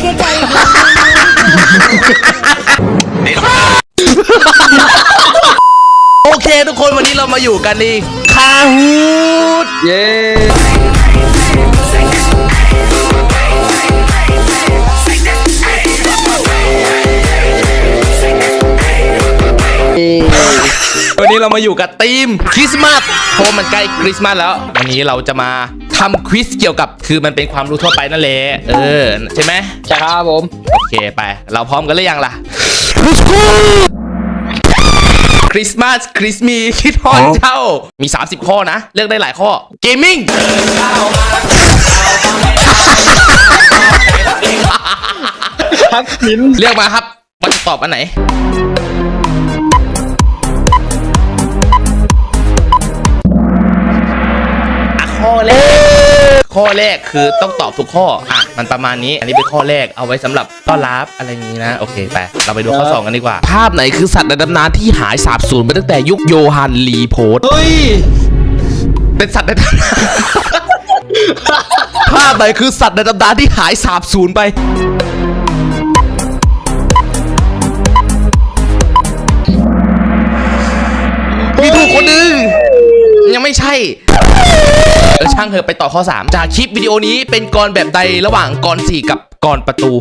แค่ใจโอเคทุกคนวันนี้เรามาอยู่กันในคาฮูดเย้วันนี้เรามาอยู่กับธีมคริสต์มาสเพราะว่ามันใกล้คริสต์มาสแล้ว วันนี้เราจะมา ทำควิสเกี่ยวกับคือมันเป็นความรู้ทั่วไปนั่นแหละเออใช่ไหมใช่ครับผมโอเคไป เราพร้อมกันหรือยังล่ะคริสต์มาสคริสต์มีคิดฮอนเจ้ามี 30 ข้อนะ เลือกได้หลายข้อเกมมิ่งทักษิณเลือกมาครับว่าจะตอบอันไหน ข้อแรกคือต้องตอบทุกข้ออะมันประมาณนี้ อันนี้เป็นข้อแรกเอาไว้สำหรับต้อนรับอะไรอย่างนี้นะโอเคไปเราไปดูข้อสองกันดีกว่า ภาพไหนคือสัตว์ในตำนานที่หายสาบสูญไปตั้งแต่ยุคโยฮันลีโพสเฮ้ยเป็นสัตว์ในตำนานภาพไหนคือสัตว์ในตำนานที่หายสาบสูญไปมีถูกคนหนึงยังไม่ใช่เออ ช่างเถอะไปต่อข้อ 3 จากคลิปวิดีโอนี้เป็นกรแบบใดระหว่างกร4กับกรประตู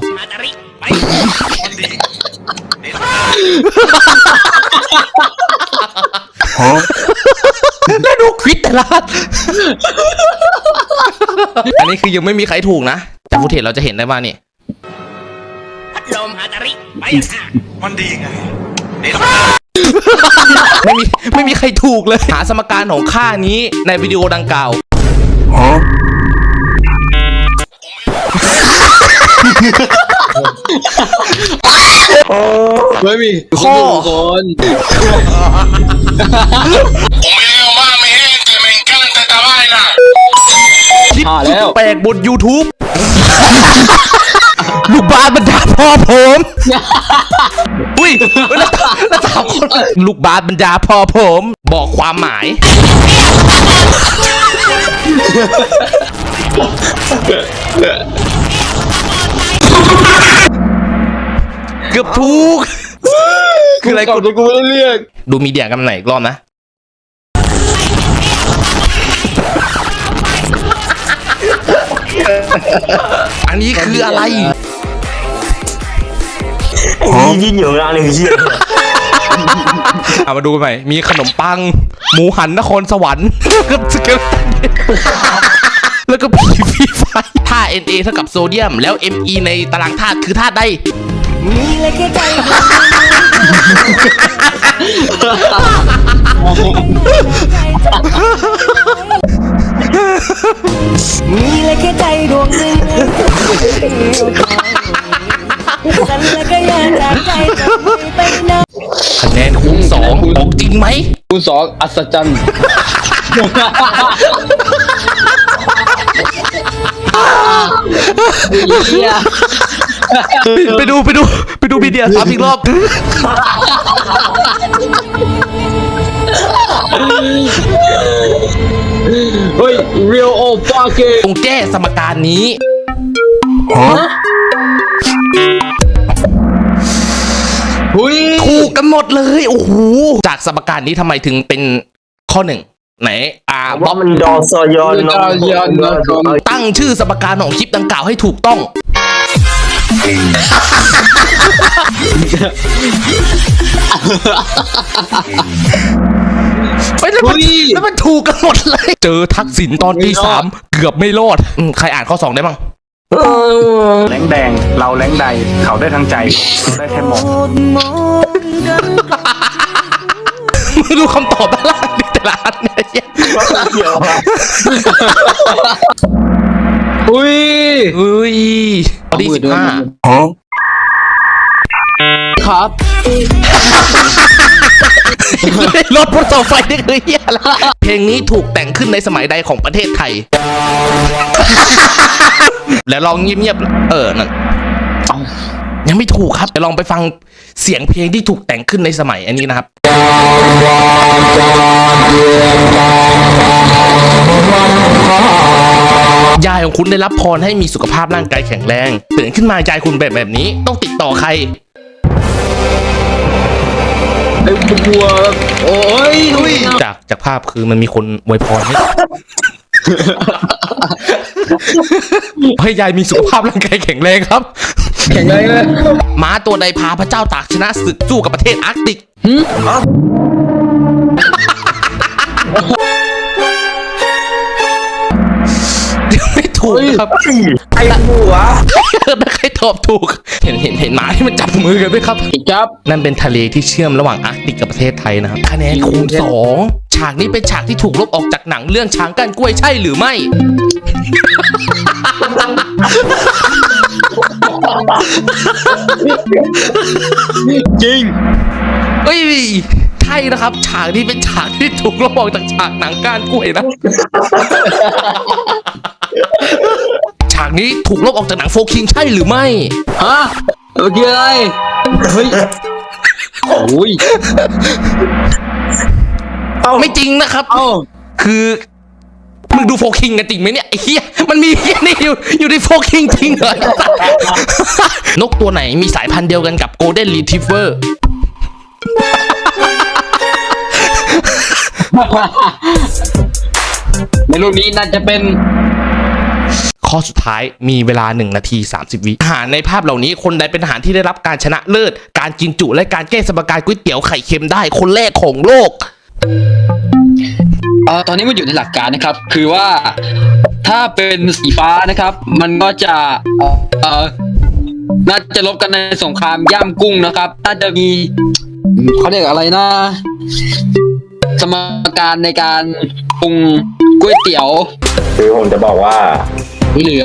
แล้วดูควิดแต่ละอันอันนี้คือยังไม่มีใครถูกนะจากฟุตเทจเราจะเห็นได้ว่านี่ลมฮาตาริไปค่ะมันดีไงไม่มีไม่มีใครถูกเลย หาสมการของค่านี้ในวิดีโอดังกล่าว ฮะไม่มีข้อคนผ่าแล้วแปลกบน YouTube ลูกบาสบรรดาพ่อผมอุ้ยแล้วแล้วถามคนลูกบาสบรรดาพ่อผม บอกความหมาย เกือบถูก คืออะไรกกูดกูไม่ได้เรียก ดูมีเดียกันหน่อยอีกรอบนะ อันนี้คืออะไร ยิ่งอยู่ร้านหนึ่งเชี่ย เอามาดูกันใหม่มีขนมปัง หมูหันนครสวรรค์กับสเกลตันแล้วก็ผีฟีไฟท่า Na เท่ากับโซเดียม แล้ว Me ในตารางธาตุคือธาตุใดมีเลยแค่ใจมีเลยแค่ใจดวงหนึ่งฉันแล้วก็อยากจากใจจะไม่ไปไหน คะแนนคูณสองบอกจริงไหมคูณสองอัศจรรย์เฮียไปดูไปดูไปดูมีเดียซ้ำอีกรอบ เฮ้ย real old fucking ตรงแก้สมการนี้หุ หมดเลยโอ้โหจากสมการนี้ทำไมถึงเป็นข้อหนึ่งไหนอ่าบ๊ว่าอบมันดอซอยอนดอยอนดอยอน ตั้งชื่อสมการของคลิปดังกล่าวให้ถูกต้อง ไปแล้วมันแล้วมันถูกกันหมดเลย เจอทักษิณตอนที่สามเกือบไม่รอดอืมใครอ่านข้อสองได้บ้าง แรงแดง เราแรงใด เขาได้ทั้งใจเราได้แค่มองมองกันมึงดูคำตอบด้านล่างดิแต่ละอันเนี่ยเหี้ยเกี่ยวอะหุยเฮ้ยข้อที่สิบห้าครับรถบนเสาไฟนี่คือเฮียอะไร เพลงนี้ถูกแต่งขึ้นในสมัยใดของประเทศไทย แล้วลองเงียบๆ เออนั่นยังไม่ถูกครับเดี๋ยวลองไปฟังเสียงเพลงที่ถูกแต่งขึ้นในสมัยอันนี้นะครับ ยายของคุณได้รับพรให้มีสุขภาพร่างกายแข็งแรงตื่นขึ้นมายายคุณแบบแบบนี้ ต้องติดต่อใคร ไอ้บัวโอ้ยอุ้ยจากจากภาพคือมันมีคนอวยพรให้ ให้ยายมีสุขภาพร่างกายแข็งแรงครับ แข็งแรงเลยม้าตัวใดพาพระเจ้าตากชนะศึกสู้กับประเทศอาร์กติกไม่ถูกครับ ไอ้หัว ถ้าใครตอบถูก เห็นเห็นเห็นหมาที่มันจับมือกันไหมครับจับนั่นเป็นทะเลที่เชื่อมระหว่างอาร์กติกกับประเทศไทยนะครับคะแนนคูณสองฉากนี้เป็นฉากที่ถูกลบออกจากหนังเรื่องช้างก้านกล้วยใช่หรือไม่จริงเอ้ยใช่นะครับ ฉากนี้เป็นฉากที่ถูกลบออกจากฉากหนังก้านกล้วยนะ ฉากนี้ถูกลบออกจากหนังโฟคิงใช่หรือไม่ ฮะเมื่อกี้อะไรเฮ้ยโอ้ยไม่จริงนะครับ เอ้าคือ มึงดูโฟคิงกันจริงไหมเนี่ยไอ้เหี้ยมันมีเหี้ยนี่อยู่อยู่ในโฟคิงจริงเหรอนกตัวไหนมีสายพันธุ์เดียวกันกับโกลเด้นรีทิฟเวอร์ในรูปนี้น่าจะเป็น ข้อสุดท้ายมีเวลา 1 นาที 30 วิอาหารในภาพเหล่านี้คนใดเป็นอาหารที่ได้รับการชนะเลิศ การกินจุและการแก้สมการก๋วยเตี๋ยวไข่เค็มได้คนแรกของโลกเอ่อตอนนี้มันอยู่ในหลักการนะครับ คือว่าถ้าเป็นสีฟ้านะครับ มันก็จะเอ่อน่าจะลบกันในสงครามย่ามกุ้งนะครับ น่าจะมีเขาเรียกอะไรนะ สมการในการปรุงก๋วยเตี๋ยว คือผมจะบอกว่า เหลือ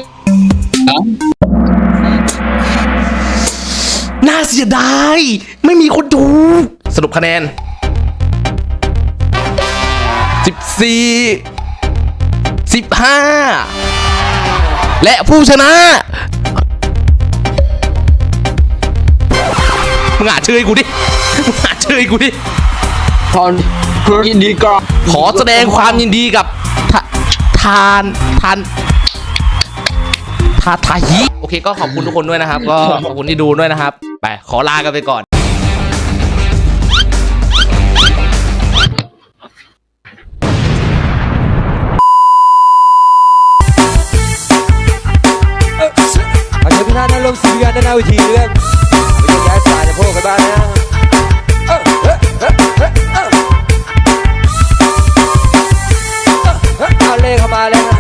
น่าเสียดาย ไม่มีคนดูสรุปคะแนน 14 15 และผู้ชนะมึงอ่านชื่อให้กูดิมึงอ่านชื่อให้กูดิตอนยินดีกรอบขอแสดงความยินดีกับทาทานทาน ทาทาฮิโอเคก็ขอบคุณทุกคนด้วยนะครับ ก็ขอบคุณที่ดูด้วยนะครับ ไป ขอลากันไปก่อนเอาเชิญทุกท่านนั่งลงสี่กันด้านหน้าเวทีด้วยไม่ต้องย้ายสายจะพวกกันบ้างนะเอ้าเอ้าเอ้าเอ้าเอ้าเอ้าเอาเลขเข้ามาแล้วนะ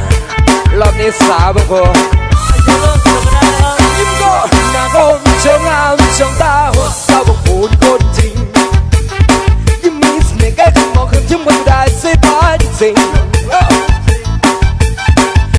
รอบนี้สาวบางคน ยิ้มก็หน้าคมเชิงงามเชิงตาหัวเศร้าบอกพูดคนจริงยิ้มมีเสน่ห์แก้ถึงมองคืนถึงวันได้สิบาจริง